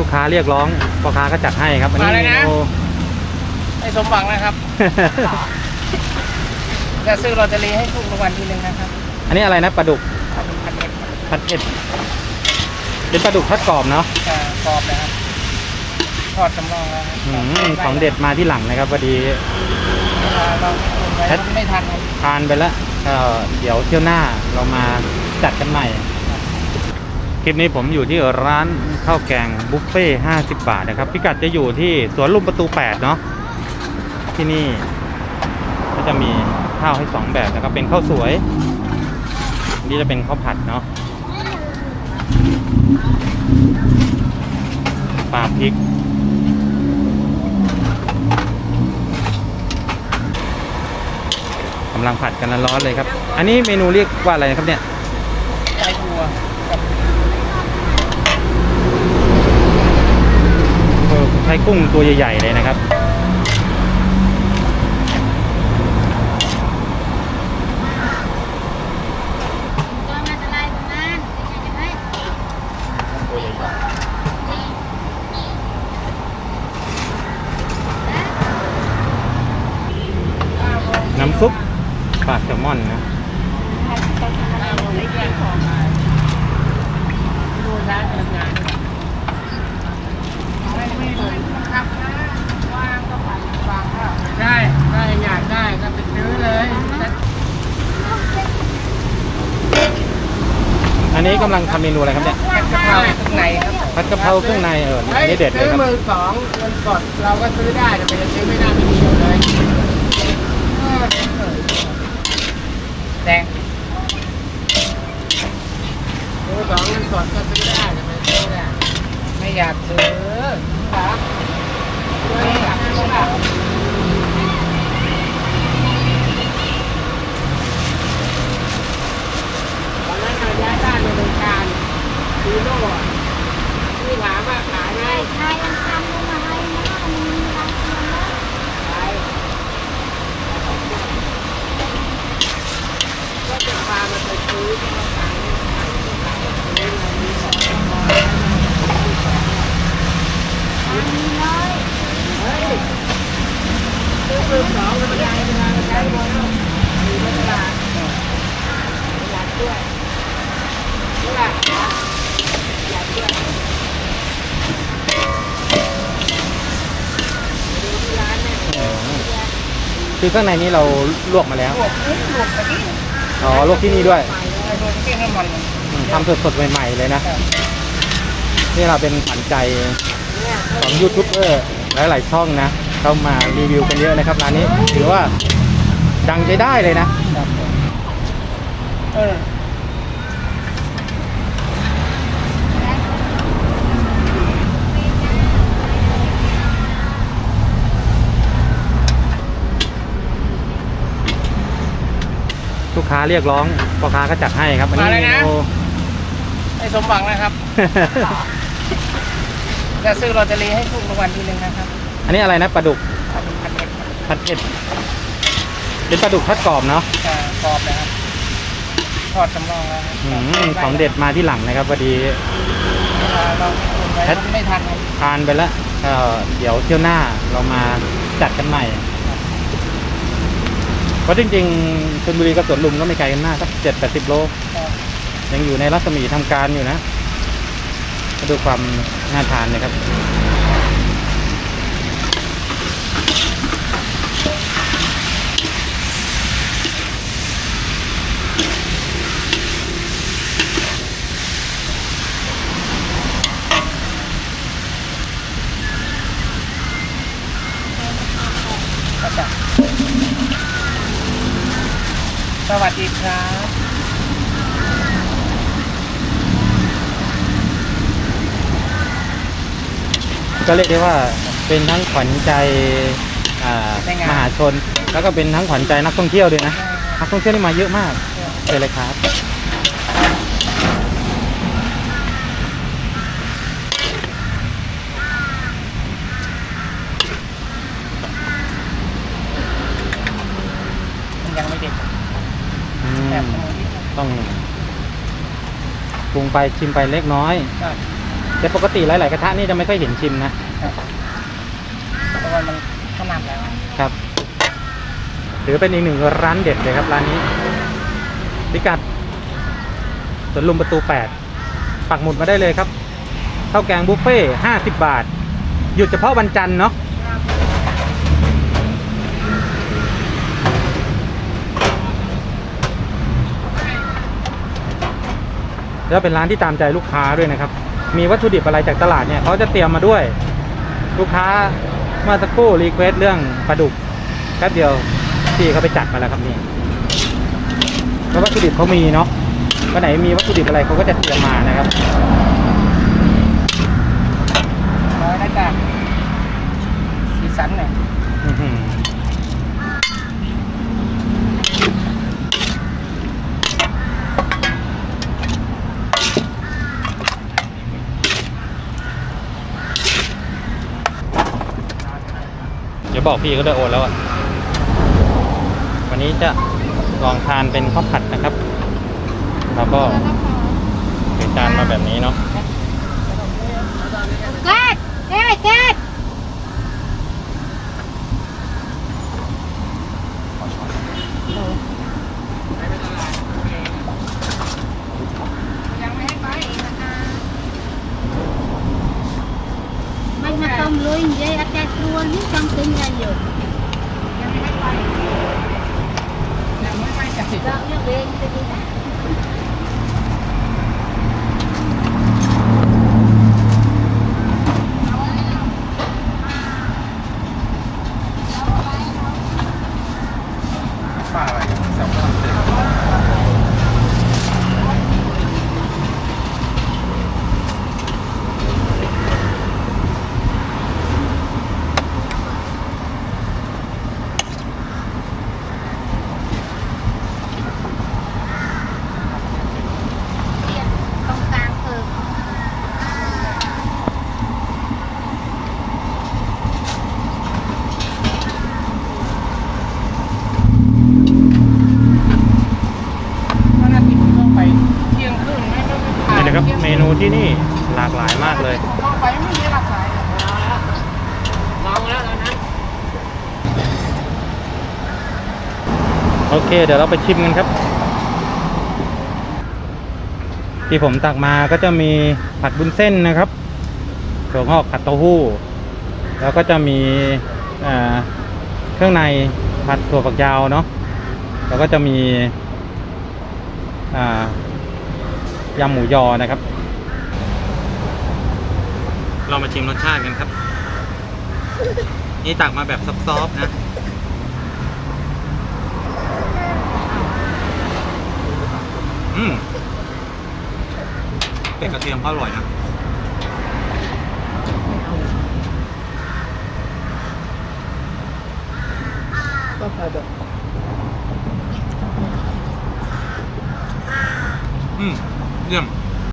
ลูกค้าเรียกร้องพ่อค้าก็จัดให้ครับอันนี้มาเลยเมนะนู ให้สมหวังนะครับ จะซื้อลอตเตอรี่ให้ถูกรางวัลทีหนึ่งนะครับอันนี้อะไรนะปลาดุกพันเอ็ดผัดเผ็ดเป็นปลาดุกทอดกรอบเนาะจะกรอบนะครับ ทอดจำลองแล้วครับอืมของเด็ดมาที่หลังนะครับพอดีเวลาเราไว้ไม่ทันครับ ทานไปแล้วก็เดี๋ยวเที่ยวหน้าเรามาจัดกันใหม่ คลิปนี้ผมอยู่ที่ร้านข้าวแกงบุฟเฟ่50 บาทนะครับ พิกัดจะอยู่ที่สวนลุมประตู 8 เนาะที่นี่ ก็จะมีข้าวให้ 2 แบบนะครับ เป็นข้าวสวย นี่จะเป็นข้าวผัดเนาะปลาพริกกำลังผัดกันร้อนเลยครับ อันนี้เมนูเรียกว่าอะไรครับเนี่ย ไส้วัวกับ เออใช้กุ้งตัวใหญ่ๆเลยนะครับตัวมันอะไรประมาณเป็นยังไงตัวใหญ่น้ำซุปปลาแซลมอนนะดูร้านพนักงาน ไม่ไม่ไม่ครับว่างก็ไปฟังครับใช่ถ้าอยากได้ก็ไปซื้อเลยอันนี้กำลังทำเมนูอะไรครับเนี่ยผัดกะเพราข้างในครับผัดกะเพราเครื่องในเอออันนี้เด็ดเลยซื้อครับ มือสองเงินสดเราก็ซื้อได้แต่ไปจะซื้อไม่ได้ไม่มีอยู่เลยเออแดงมือสองเงินสดก็ซื้อได้แต่ไปซื้อไม่ได้ไม่อยากซื้อครับไม่อยากซื้อค่ะตอนนั้นเราย้ายบ้านมาเมืองการดูโน่อะที่ถามว่าขายไหม ใช่ยังทำลงมาให้นะมันมีร้านเดียวนะ ขายก็จะพามันไปซื้อที่มาขายขายที่ขายซื้อมามีสองร้อย ร้านนี้เลย เฮ้ยซื้อมือสองธรรมดา ธรรมดาใช้หมดมีรถลาดอยาด้วยนี่แหลาด้วยดูที่ร้านเนี่ยคือข้างในนี้เราลวกมาแล้วลวกนิดลวกกะทิอ๋อ ลวกที่นี่ด้วยใส่เลยลวกกะทิให้มันอืมทำสดๆใหม่ ๆ เลยนะ นี่เราเป็นขวัญใจเนี่ยของยูทูบเบอร์หลายๆช่องนะ เข้ามารีวิวกันเยอะนะครับร้านนี้ ถือว่า ดังใจได้เลยนะเออลูกค้าเรียกร้องพ่อค้าก็จัดให้ครับอันนี้มาเลยเมนะนู ให้สมหวังนะครับ จะซื้อลอตเตอรี่ให้ถูกรางวัลทีหนึ่งนะครับอันนี้อะไรนะปลาดุกพันเอ็ดผัดเผ็ด เป็นปลาดุกทอดกรอบเนาะจะกรอบนะครับทอดจำลองแล้วครับอืมของเด็ดมาที่หลังนะครับพอดีเวลาเราไว้ไม่ทันครับทานไปแล้วก็เดี๋ยวเที่ยวหน้าเรามาจัดกันใหม่ เพราะจริงๆชลบุรีกับสวนลุมก็ไม่ไกลกันมากสักเจ็ดแปดสิบโลยังอยู่ในรัศมีทำการอยู่นะมาดูความน่าทานนะครับ ดีครับก็เรียกได้ว่าเป็นทั้งขวัญใจอ่ามหาชน แล้วก็เป็นทั้งขวัญใจนักท่องเที่ยวด้วยนะนักท่องเที่ยวนี่มาเยอะมากเชิญเลยครับ มันยังไม่เด็ด อืม แบบสมุนนิดนึง ต้องป รุงไปชิมไปเล็กน้อย ครับแต่ปกติหลาย ๆ กระทะนี่จะไม่ค่อยเห็นชิมนะเพราะว่ามันขนาดแล้วครับถือเป็นอีกหนึ่งร้านเด็ดเลยครับร้านนี้พิกัดสวนลุมประตู 8 ปักหมุดมาได้เลยครับข้าวแกงบุฟเฟ่50 บาท หยุดเฉพาะวันจันทร์เนาะ แล้วเป็นร้านที่ตามใจลูกค้าด้วยนะครับ มีวัตถุดิบอะไรจากตลาดเนี่ยเขาจะเตรียมมาด้วย ลูกค้าเมื่อสักครู่รีเควสเรื่องปลาดุกแป๊บเดียวพี่เขาไปจัดมาแล้วครับนี่เพราะวัตถุดิบเขามีเนาะวันไหนมีวัตถุดิบอะไรเขาก็จะเตรียมมานะครับร้อยแล้วจ้ะสีสันเนี่ยอื้อ บอกพี่ก็ได้โอนแล้วอะวันนี้จะลองทานเป็นข้าวผัดนะครับ แล้วก็ถือจานมาแบบนี้เนาะ เกิดเกิดเกิด ยังไม่ให้ไปอีกนะคะ มันมาต้มลุยเยอะแต่ตัวนี้ต้องกินกันอยู่ ยังไม่ให้ไปยังไม่ไปจ้ะ เราเลือกเองจะดีนะ ป้าอะไรแซลมอนเต็ม เรียนตรงกลางเออ ตอนนั้นที่ผมต้องไปเที่ยงครึ่งไม่ต้องไปผ่า นี่นะครับ เมนู ที่นี่หลากหลายมากเลยผมต้องไปไม่มีหลักสายลองแล้วนนั้นโอเค เดี๋ยวเราไปชิมกันครับ ที่ผมตักมาก็จะมีผัดบุญเส้นนะครับถั่วงอกผัดเต้าหู้ แล้วก็จะมีเครื่องในผัดถั่วฝักยาวเนาะแล้วก็จะมียำหมูยอนะครับ เรามาชิมรสชาติกันครับ นี่ตักมาแบบซอฟๆนะอืมเป็ดกระเทียมก็อร่อยนะก็พอแบบอืมเยี่ยม